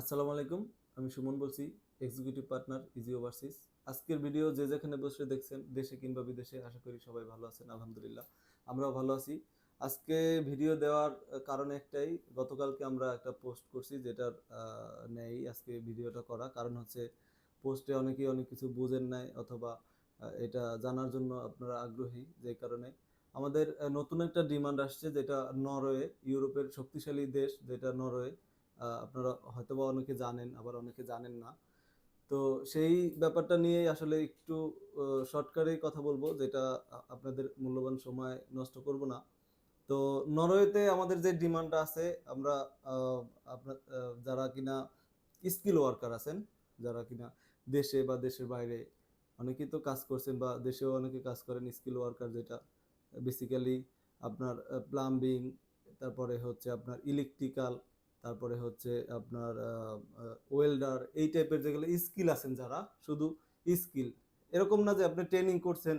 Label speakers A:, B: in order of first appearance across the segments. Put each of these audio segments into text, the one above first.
A: আসসালামু আলাইকুম, আমি সুমন বলছি এক্সিকিউটিভ পার্টনার ইজি ওভারসিজ আজকের ভিডিও যে যেখানে বসে দেখছেন, দেশে কিংবা বিদেশে, আশা করি সবাই ভালো আছেন, আলহামদুলিল্লাহ, আমরাও ভালো আছি। আজকে ভিডিও দেওয়ার কারণ একটাই, গতকালকে আমরা একটা পোস্ট করছি যেটার নেই আজকে ভিডিওটা করা। কারণ হচ্ছে পোস্টে অনেকেই অনেক কিছু বুঝেন নাই অথবা এটা জানার জন্য আপনারা আগ্রহী যে কারণে। আমাদের নতুন একটা ডিমান্ড আসছে যেটা নরওয়ে, ইউরোপের শক্তিশালী দেশ যেটা নরওয়ে। আপনারা হয়তোবা অনেকে জানেন, আবার অনেকে জানেন না। তো সেই ব্যাপারটা নিয়ে আসলে একটু শর্টকারেই কথা বলব, যেটা আপনাদের মূল্যবান সময় নষ্ট করব না। তো নরওয়েতে আমাদের যে ডিমান্ডটা আছে, আমরা আপনার যারা কিনা স্কিল ওয়ার্কার আছেন, যারা কিনা দেশে বা দেশের বাইরে অনেকেই তো কাজ করছেন বা দেশেও অনেকে কাজ করেন স্কিল ওয়ার্কার যেটা। বেসিক্যালি আপনার প্লাম্বিং তারপরে হচ্ছে আপনার ইলেকট্রিক্যাল তারপরে হচ্ছে আপনার ওয়েল্ডার এই টাইপের যেগুলো স্কিল আছেন যারা, শুধু স্কিল এরকম না যে আপনি ট্রেনিং করছেন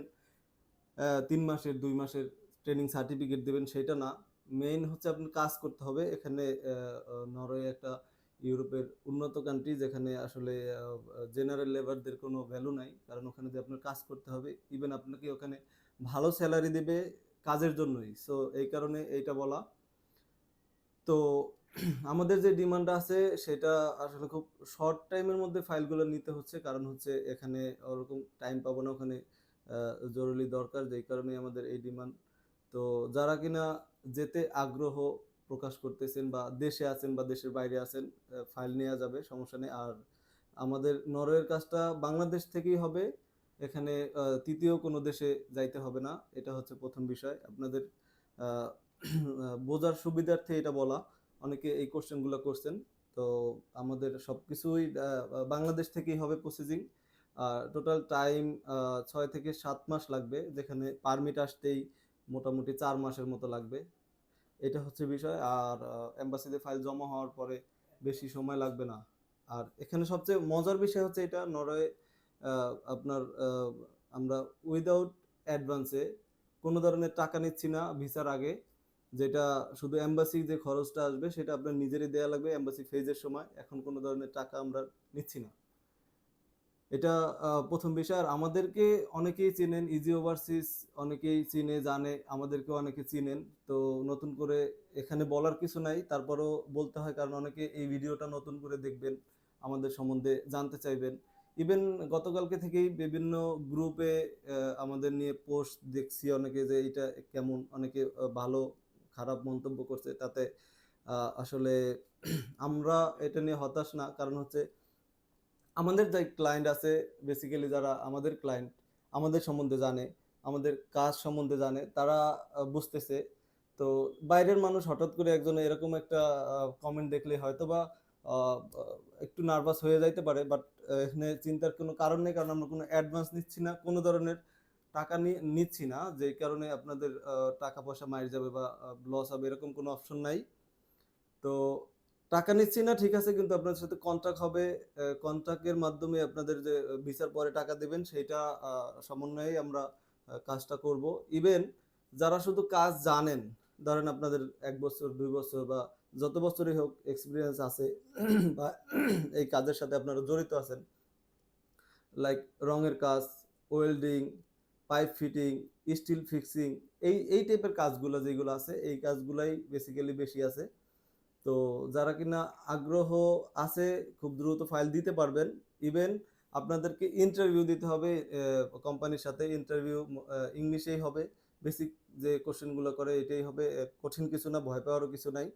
A: তিন মাসের, দুই মাসের ট্রেনিং সার্টিফিকেট দেবেন, সেটা না। মেইন হচ্ছে আপনার কাজ করতে হবে। এখানে নরওয়ে একটা ইউরোপের উন্নত কান্ট্রি যেখানে আসলে জেনারেল লেবারদের কোনো ভ্যালু নাই। কারণ ওখানে যে আপনার কাজ করতে হবে ইভেন আপনাকে ওখানে ভালো স্যালারি দেবে কাজের জন্যই। সো এই কারণে এইটা বলা। তো আমাদের যে ডিমান্ড আছে, সেটা আসলে খুব শর্ট টাইমের মধ্যে ফাইলগুলো নিতে হচ্ছে। কারণ হচ্ছে এখানে ওরকম টাইম পাবো না, ওখানে জরুরি দরকার, যেই কারণে আমাদের এই ডিমান্ড তো যারা কিনা যেতে আগ্রহ প্রকাশ করতেছেন বা দেশে আছেন বা দেশের বাইরে আছেন ফাইল নেওয়া যাবে, সমস্যা নেই। আর আমাদের নরওয়ের কাজটা বাংলাদেশ থেকেই হবে, এখানে তৃতীয় কোনো দেশে যাইতে হবে না। এটা হচ্ছে প্রথম বিষয়। আপনাদের বোঝার সুবিধার্থে এটা বলা। অনেকে এই কোশ্চেনগুলো করছেন। তো আমাদের সব কিছুই বাংলাদেশ থেকেই হবে প্রসেসিং আর টোটাল টাইম ছয় থেকে সাত মাস লাগবে, যেখানে পারমিট আসতেই মোটামুটি চার মাসের মতো লাগবে। এটা হচ্ছে বিষয়। আর এম্বাসিতে ফাইল জমা হওয়ার পরে বেশি সময় লাগবে না। আর এখানে সবচেয়ে মজার বিষয় হচ্ছে এটা, নরওয়ে আপনার আমরা উইদাউট অ্যাডভান্সে কোনো ধরনের টাকা নিচ্ছি না ভিসার আগে। যেটা শুধু এম্বাসি যে খরচটা আসবে, সেটা আপনার নিজেরই দেয়া লাগবে এম্বাসি ফেজের সময়। এখন কোনো ধরনের টাকা আমরা নিচ্ছি না। এটা প্রথম বিষয়। আর আমাদেরকে অনেকেই চেনেন ইজি ওভারসিজ অনেকেই চিনে, জানে আমাদেরকে অনেকে চিনেন। তো নতুন করে এখানে বলার কিছু নাই। তারপরও বলতে হয়, কারণ অনেকে এই ভিডিওটা নতুন করে দেখবেন, আমাদের সম্বন্ধে জানতে চাইবেন। ইভেন গতকালকে থেকেই বিভিন্ন গ্রুপে আমাদের নিয়ে পোস্ট দেখছি অনেকে যে এটা কেমন? অনেকে ভালো খারাপ মন্তব্য করছে, তাতে আসলে আমরা এটা নিয়ে হতাশ না। কারণ হচ্ছে, আমাদের যে ক্লায়েন্ট আছে বেসিক্যালি যারা আমাদের ক্লায়েন্ট আমাদের সম্বন্ধে জানে, আমাদের কাজ সম্বন্ধে জানে, তারা বুঝতেছে। তো বাইরের মানুষ হঠাৎ করে একজন এরকম একটা কমেন্ট দেখলে হয়তো বা একটু নার্ভাস হয়ে যাইতে পারে বাট এখানে চিন্তার কোনো কারণ নেই, কারণ আমরা কোনো অ্যাডভান্স নিচ্ছি না, কোনো ধরনের টাকা নিচ্ছি না যে কারণে আপনাদের টাকা পয়সা মাইর যাবে বা লস হবে এরকম কোনো অপশন নাই। তো টাকা নিচ্ছি না ঠিক আছে কিন্তু আপনাদের সাথে কন্ট্রাক্ট হবে কন্ট্রাক্টের মাধ্যমে আপনাদের যে ভিসার পরে টাকা দেবেন আহ, সমন্বয়ে আমরা কাজটা করব। ইভেন যারা শুধু কাজ জানেন ধরেন আপনাদের এক বছর দুই বছর বা যত বছরই হোক এক্সপিরিয়েন্স আছে বা এই কাজের সাথে আপনারা জড়িত আছেন লাইক রঙের কাজ welding pipe fitting steel fixing এই এই টাইপের কাজগুলো যেগুলো আছে, এই কাজগুলাই বেসিক্যালি বেশি আছে। তো যারা কিনা আগ্রহ আছে, খুব দ্রুত ফাইল দিতে পারবেন। ইভেন আপনাদেরকে ইন্টারভিউ দিতে হবে কোম্পানির সাথে ইন্টারভিউ ইংলিশেই হবে। বেসিক যে কোশ্চেনগুলো করে, এটাই হবে। কঠিন কিছু না, ভয় পাওয়ারও কিছু নাই।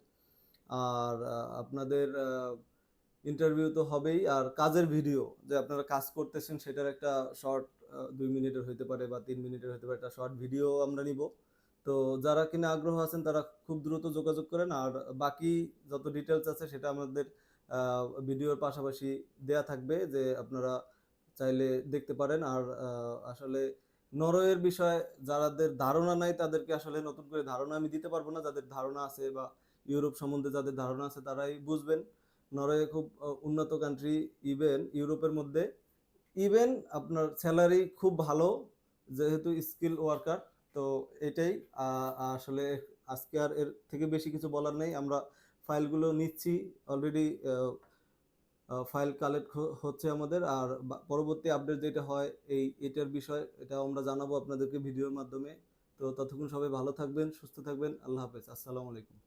A: আর আপনাদের ইন্টারভিউ তো হবেই। আর কাজের ভিডিও যে আপনারা কাজ করতেছেন, সেটার একটা শর্ট দুই মিনিটের হইতে পারে বা তিন মিনিটের হইতে পারে, একটা শর্ট ভিডিও আমরা নিব। তো যারা কিনা আগ্রহ আছেন, তারা খুব দ্রুত যোগাযোগ করেন। আর বাকি যত ডিটেলস আছে, সেটা আমাদের ভিডিওর পাশাপাশি দেয়া থাকবে যে আপনারা চাইলে দেখতে পারেন। আর আসলে নরওয়ের বিষয়ে যাদের ধারণা নাই, তাদেরকে আসলে নতুন করে ধারণা আমি দিতে পারব না। যাদের ধারণা আছে বা ইউরোপ সম্বন্ধে যাদের ধারণা আছে, তারাই বুঝবেন। নরওয়ে খুব উন্নত কান্ট্রি ইভেন ইউরোপের মধ্যে। ইভেন আপনার স্যালারি খুব ভালো, যেহেতু স্কিল ওয়ার্কার তো এটাই আসলে আজকে আর এর থেকে বেশি কিছু বলার নেই। আমরা ফাইলগুলো নিচ্ছি অলরেডি ফাইল কালেক্ট হচ্ছে আমাদের। আর পরবর্তী আপডেট যেটা হয়, এই, এটার বিষয় এটা আমরা জানাব আপনাদেরকে ভিডিওর মাধ্যমে। তো ততক্ষণ সবাই ভালো থাকবেন, সুস্থ থাকবেন। আল্লাহ হাফেজ। আসসালামু আলাইকুম।